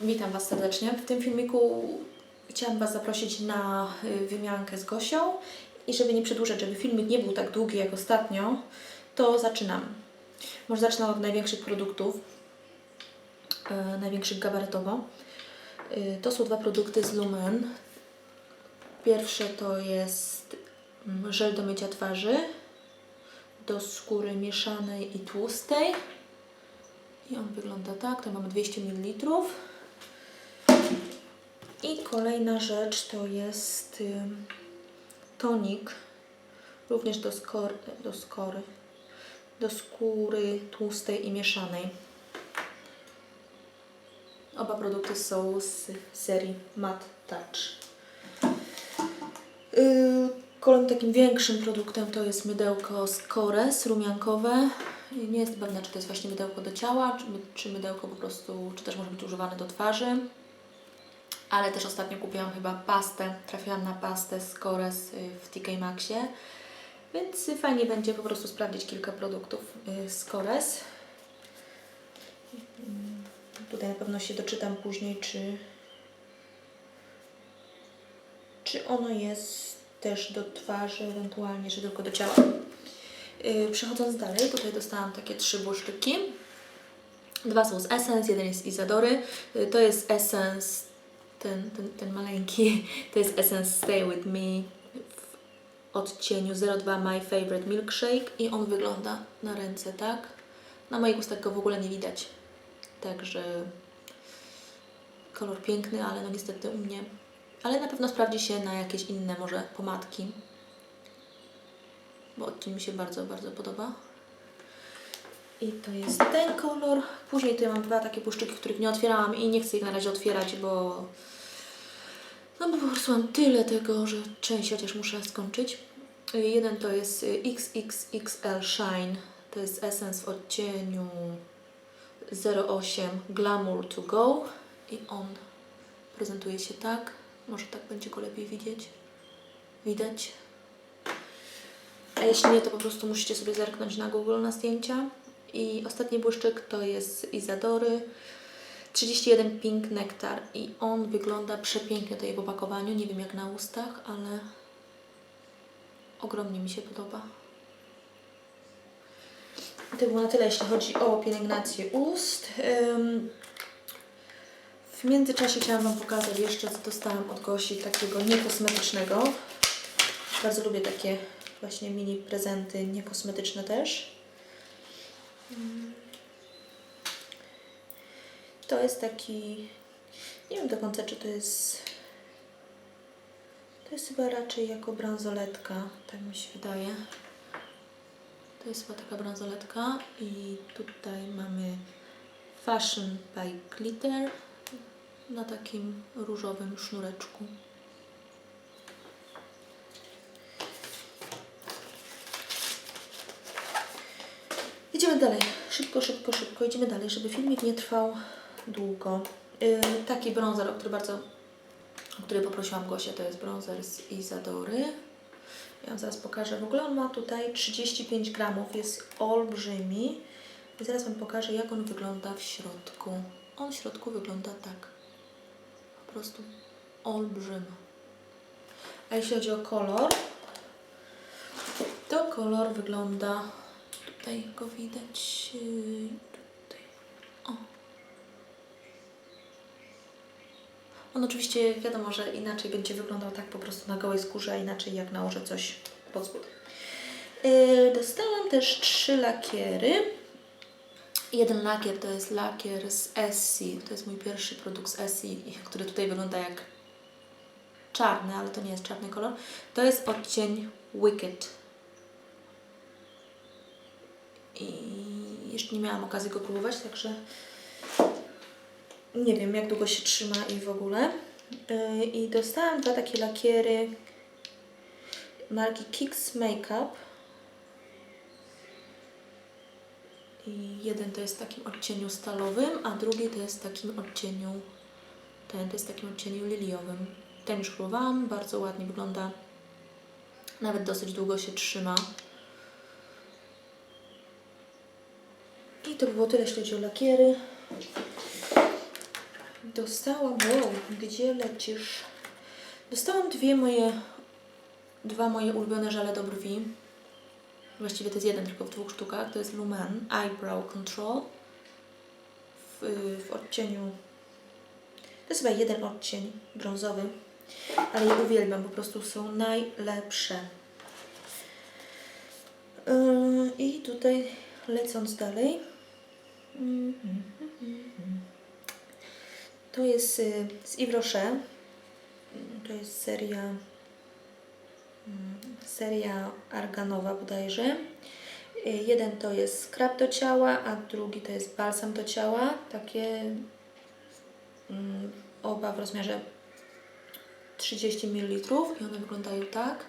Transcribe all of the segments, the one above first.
Witam Was serdecznie. W tym filmiku chciałam Was zaprosić na y, wymiankę z Gosią i żeby nie przedłużać, żeby filmik nie był tak długi jak ostatnio, to zaczynam. Może zacznę od największych produktów, e, największych gabarytowo. Y, To są dwa produkty z Lumen. Pierwsze to jest mm, żel do mycia twarzy do skóry mieszanej i tłustej. I on wygląda tak, to mamy 200 ml. I kolejna rzecz to jest tonik, również do, skor, do skory, do skóry tłustej i mieszanej. Oba produkty są z serii Matte Touch. Yy, Kolejnym takim większym produktem to jest mydełko Scores rumiankowe. Nie jestem pewna, czy to jest właśnie mydełko do ciała, czy, czy mydełko po prostu, czy też może być używane do twarzy. Ale też ostatnio kupiłam chyba pastę, trafiłam na pastę Scores y, w TK Maxie. Więc y, fajnie będzie po prostu sprawdzić kilka produktów y, Scores. Mm, Tutaj na pewno się doczytam później, czy, czy ono jest też do twarzy, ewentualnie, czy tylko do ciała. Yy, przechodząc dalej, tutaj dostałam takie trzy błyszczyki. Dwa są z Essence, jeden jest z Izadory. To jest Essence, ten, ten, ten maleńki, to jest Essence Stay With Me w odcieniu 02 My Favorite Milkshake i on wygląda na ręce tak. Na moich ustach go w ogóle nie widać. Także kolor piękny, ale no niestety u mnie ale na pewno sprawdzi się na jakieś inne może pomadki. Bo odcień mi się bardzo, bardzo podoba. I to jest ten kolor. Później tutaj mam dwa takie błyszczyki, których nie otwierałam i nie chcę ich na razie otwierać, bo no bo po prostu mam tyle tego, że część chociaż muszę skończyć. Y, Jeden to jest y, XXXL Shine. To jest Essence w odcieniu 08 Glamour to Go. I on prezentuje się tak. Może tak będzie go lepiej widzieć. Widać. A jeśli nie, to po prostu musicie sobie zerknąć na Google na zdjęcia. I ostatni błyszczyk to jest z Izadory 31 Pink Nectar i on wygląda przepięknie tutaj w opakowaniu. Nie wiem jak na ustach, ale ogromnie mi się podoba. To było na tyle, jeśli chodzi o pielęgnację ust. W międzyczasie chciałam Wam pokazać jeszcze, co dostałam od Gosi takiego niekosmetycznego. Bardzo lubię takie właśnie mini prezenty niekosmetyczne też. To jest taki, nie wiem do końca, czy to jest, to jest chyba raczej jako bransoletka, tak mi się wydaje. To jest chyba taka bransoletka i tutaj mamy Fashion by Glitter na takim różowym sznureczku. Idziemy dalej. Szybko, szybko, szybko. Idziemy dalej, żeby filmik nie trwał długo. Yy, taki bronzer, o który bardzo, o który poprosiłam Gosię, to jest bronzer z Izadory. Ja wam zaraz pokażę. W ogóle on ma tutaj 35 gramów, jest olbrzymi. I zaraz Wam pokażę, jak on wygląda w środku. On w środku wygląda tak. Po prostu olbrzym. A jeśli chodzi o kolor, to kolor wygląda. Tutaj go widać. yy, Tutaj. O. On oczywiście wiadomo, że inaczej będzie wyglądał tak po prostu na gołej skórze, a inaczej jak nałożę coś pod spód. Yy, dostałam też trzy lakiery. Jeden lakier to jest lakier z Essie. To jest mój pierwszy produkt z Essie, który tutaj wygląda jak czarny, ale to nie jest czarny kolor. To jest odcień Wicked. I jeszcze nie miałam okazji go próbować, także nie wiem jak długo się trzyma i w ogóle. Yy, I dostałam dwa takie lakiery marki Kicks Makeup. I jeden to jest w takim odcieniu stalowym, a drugi to jest w takim odcieniu, ten to jest w takim odcieniu liliowym. Ten już próbowałam, bardzo ładnie wygląda. Nawet dosyć długo się trzyma. I to było tyle, jeśli chodzi o lakiery. dostałam, wow, gdzie lecisz? Dostałam dwie moje, dwa moje ulubione żele do brwi. Właściwie to jest jeden tylko w dwóch sztukach. To jest Lumen Eyebrow Control w, w odcieniu. To jest chyba jeden odcień brązowy, ale je uwielbiam, po prostu są najlepsze. Yy, I tutaj lecąc dalej. To jest y, z Yves Rocher. Mm, To jest seria mm, seria arganowa bodajże. Y, Jeden to jest skrab do ciała, a drugi to jest balsam do ciała. Takie mm, oba w rozmiarze 30 ml i one wyglądają tak.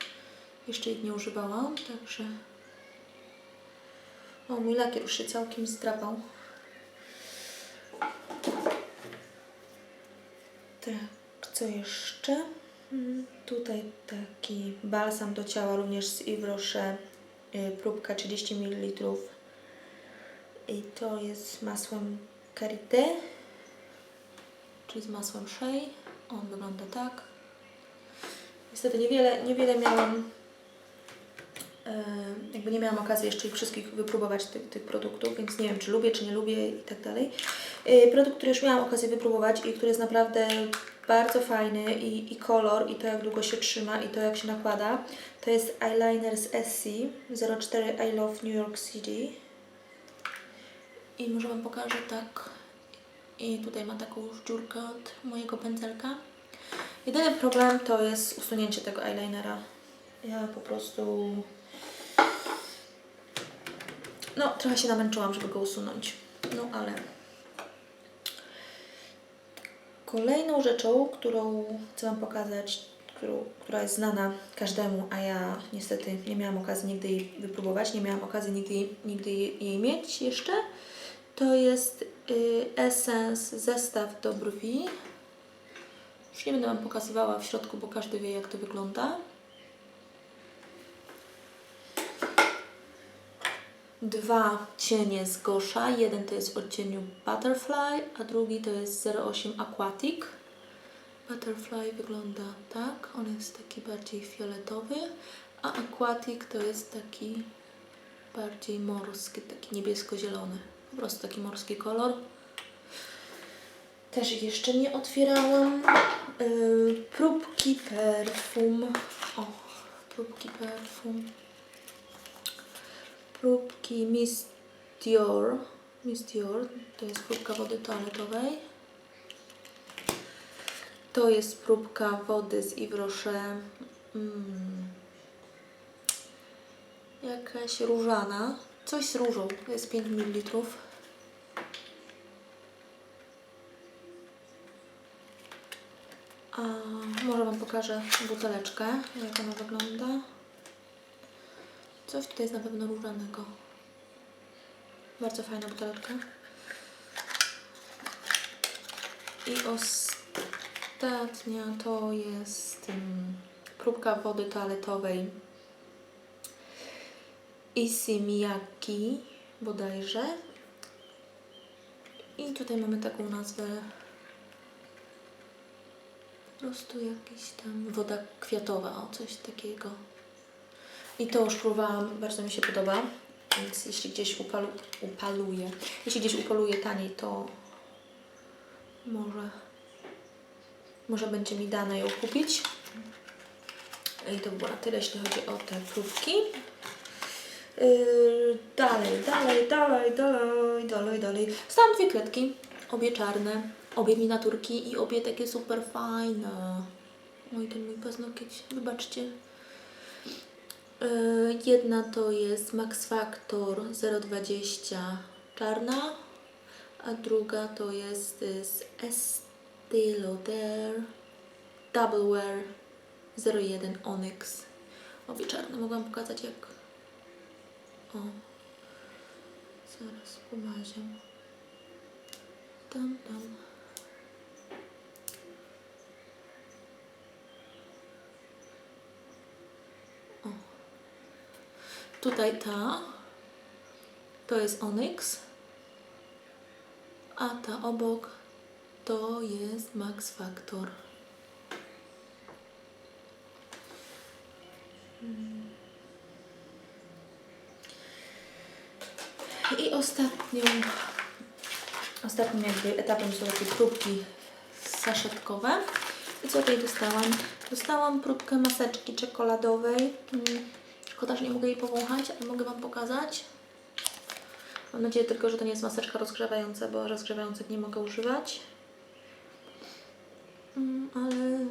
Jeszcze ich nie używałam, także... O, mój lakier już się całkiem zdrapał. Tak, co jeszcze? Mm, Tutaj taki balsam do ciała również z Yves Rocher, y, próbka 30 ml. I to jest z masłem karité, czyli z masłem Shea. On wygląda tak. Niestety niewiele, niewiele miałam, jakby nie miałam okazji jeszcze ich wszystkich wypróbować tych, tych produktów, więc nie wiem, czy lubię, czy nie lubię i tak dalej. Produkt, który już miałam okazję wypróbować i który jest naprawdę bardzo fajny i, i kolor, i to jak długo się trzyma, i to jak się nakłada, to jest eyeliner z Essie 04 I Love New York City. I może Wam pokażę tak. I tutaj ma taką już dziurkę od mojego pędzelka. Jedyny problem to jest usunięcie tego eyelinera. Ja po prostu... No, trochę się namęczyłam, żeby go usunąć. No, ale... Kolejną rzeczą, którą chcę Wam pokazać, która jest znana każdemu, a ja niestety nie miałam okazji nigdy jej wypróbować, nie miałam okazji nigdy, nigdy jej mieć jeszcze, to jest y, Essence zestaw do brwi. Już nie będę Wam pokazywała w środku, bo każdy wie jak to wygląda. Dwa cienie z Gosha. Jeden to jest w odcieniu Butterfly, a drugi to jest 08 Aquatic. Butterfly wygląda tak. On jest taki bardziej fioletowy, a Aquatic to jest taki bardziej morski, taki niebiesko-zielony. Po prostu taki morski kolor. Też jeszcze nie otwierałam. Yy, próbki perfum. O, próbki perfum. Próbki Miss Dior. Miss Dior to jest próbka wody toaletowej. To jest próbka wody z Yves Rocher. Mm. Jakaś różana. Coś z różą. To jest 5 ml. A może Wam pokażę buteleczkę, jak ona wygląda. Coś tutaj jest na pewno różanego. Bardzo fajna buteleczka. I ostatnia to jest um, próbka wody toaletowej Issey Miyake bodajże. I tutaj mamy taką nazwę po prostu jakiś tam woda kwiatowa, o coś takiego. I to już próbowałam, bardzo mi się podoba. Więc jeśli gdzieś upalu, upaluję, jeśli gdzieś upaluję taniej, to może, może będzie mi dane ją kupić. I to by było na tyle, jeśli chodzi o te próbki. Yy, dalej, dalej, dalej, dalej, dalej, dalej. Dostałam dwie kredki, obie czarne, obie miniaturki i obie takie super fajne. Oj, ten mój paznokieć, wybaczcie. Yy, Jedna to jest Max Factor 020 czarna, a druga to jest y, z Estée Lauder Double Wear 01 Onyx. Obie czarne. Mogłam pokazać jak... O. Zaraz pomaziam. Tam, tam. Tutaj ta to jest Onyx, a ta obok to jest Max Factor. I ostatnią, ostatnim jakby etapem są takie próbki saszetkowe. I co tutaj dostałam? Dostałam próbkę maseczki czekoladowej. Szkoda, że nie mogę jej powąchać, ale mogę Wam pokazać. Mam nadzieję tylko, że to nie jest maseczka rozgrzewająca, bo rozgrzewających nie mogę używać. Mm, ale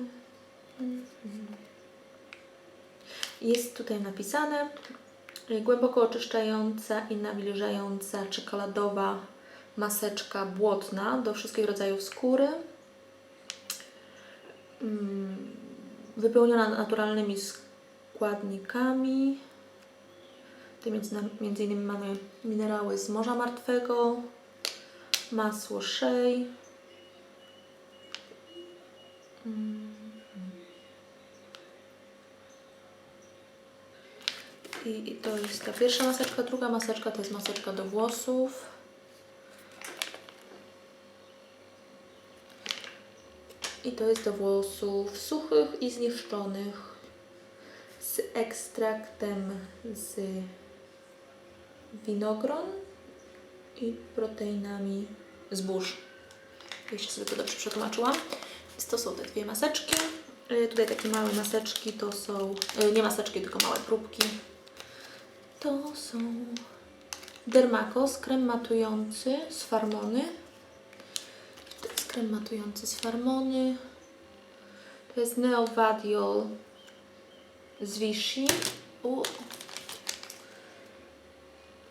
jest tutaj napisane głęboko oczyszczająca i nawilżająca czekoladowa maseczka błotna do wszystkich rodzajów skóry. Mm, Wypełniona naturalnymi składnikami. Tutaj między, innymi mamy minerały z Morza Martwego, masło Mm. I, I to jest ta pierwsza maseczka. Druga maseczka to jest maseczka do włosów. I to jest do włosów suchych i zniszczonych z ekstraktem z winogron i proteinami zbóż. Jeśli sobie to dobrze przetłumaczyłam. Więc to są te dwie maseczki. Y, Tutaj takie małe maseczki to są, y, nie maseczki, tylko małe próbki. To są Dermacos, krem matujący z Farmony. To jest krem matujący z Farmony. To jest Neovadiol z Vichy. U.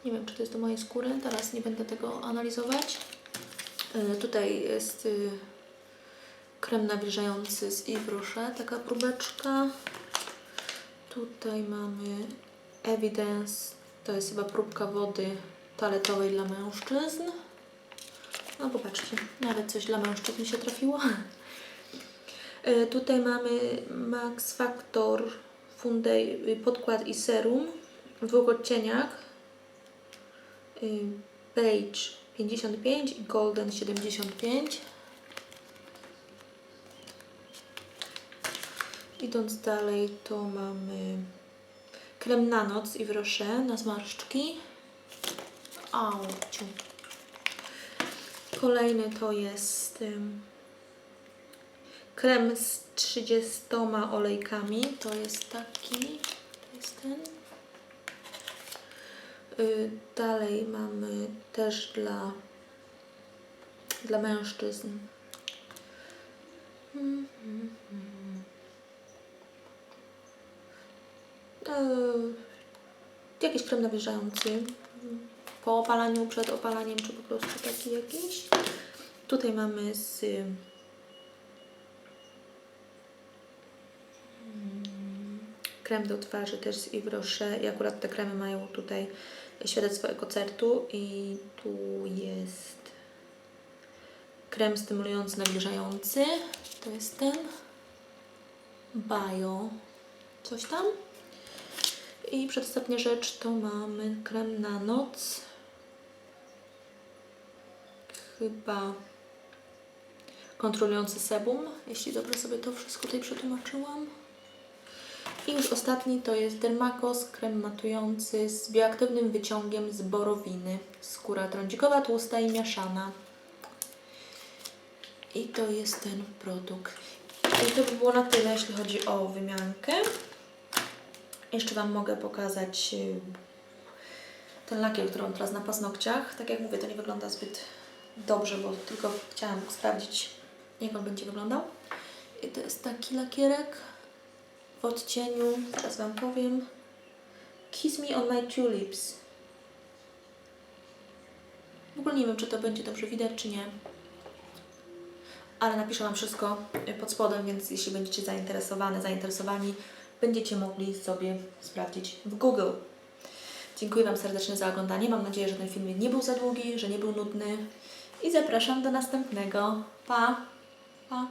Nie wiem, czy to jest do mojej skóry. Teraz nie będę tego analizować. Y, Tutaj jest y, krem nawilżający z Yves Rocher, taka próbeczka. Tutaj mamy Evidence, to jest chyba próbka wody toaletowej dla mężczyzn. No popatrzcie, nawet coś dla mężczyzn mi się trafiło. Y, Tutaj mamy Max Factor Y, podkład i serum w dwóch odcieniach. Y, Beige 55 i Golden 75. Idąc dalej, to mamy krem na noc i wrosze na zmarszczki. Auciu. Kolejny to jest ym, krem z 30 olejkami. To jest taki, to jest ten. Y, Dalej mamy też dla, dla mężczyzn. E, jakiś krem nawilżający po opalaniu, przed opalaniem, czy po prostu taki jakiś. Tutaj mamy z krem do twarzy też z Yves Rocher i akurat te kremy mają tutaj świadectwo ekocertu i tu jest krem stymulujący, nawilżający. To jest ten Bio coś tam. I przedostatnia rzecz to mamy krem na noc. Chyba kontrolujący sebum, jeśli dobrze sobie to wszystko tutaj przetłumaczyłam. I już ostatni to jest Dermacos, krem matujący z bioaktywnym wyciągiem z borowiny. Skóra trądzikowa, tłusta i mieszana. I to jest ten produkt. I to by było na tyle, jeśli chodzi o wymiankę. Jeszcze Wam mogę pokazać y, ten lakier, który mam teraz na paznokciach. Tak jak mówię, to nie wygląda zbyt dobrze, bo tylko chciałam sprawdzić, jak on będzie wyglądał. I to jest taki lakierek odcieniu, teraz Wam powiem, Kiss Me On My Tulips. W ogóle nie wiem, czy to będzie dobrze widać, czy nie. Ale napiszę Wam wszystko y, pod spodem, więc jeśli będziecie zainteresowane, zainteresowani, będziecie mogli sobie sprawdzić w Google. Dziękuję Wam serdecznie za oglądanie. Mam nadzieję, że ten film nie był za długi, że nie był nudny. I zapraszam do następnego. Pa! Pa!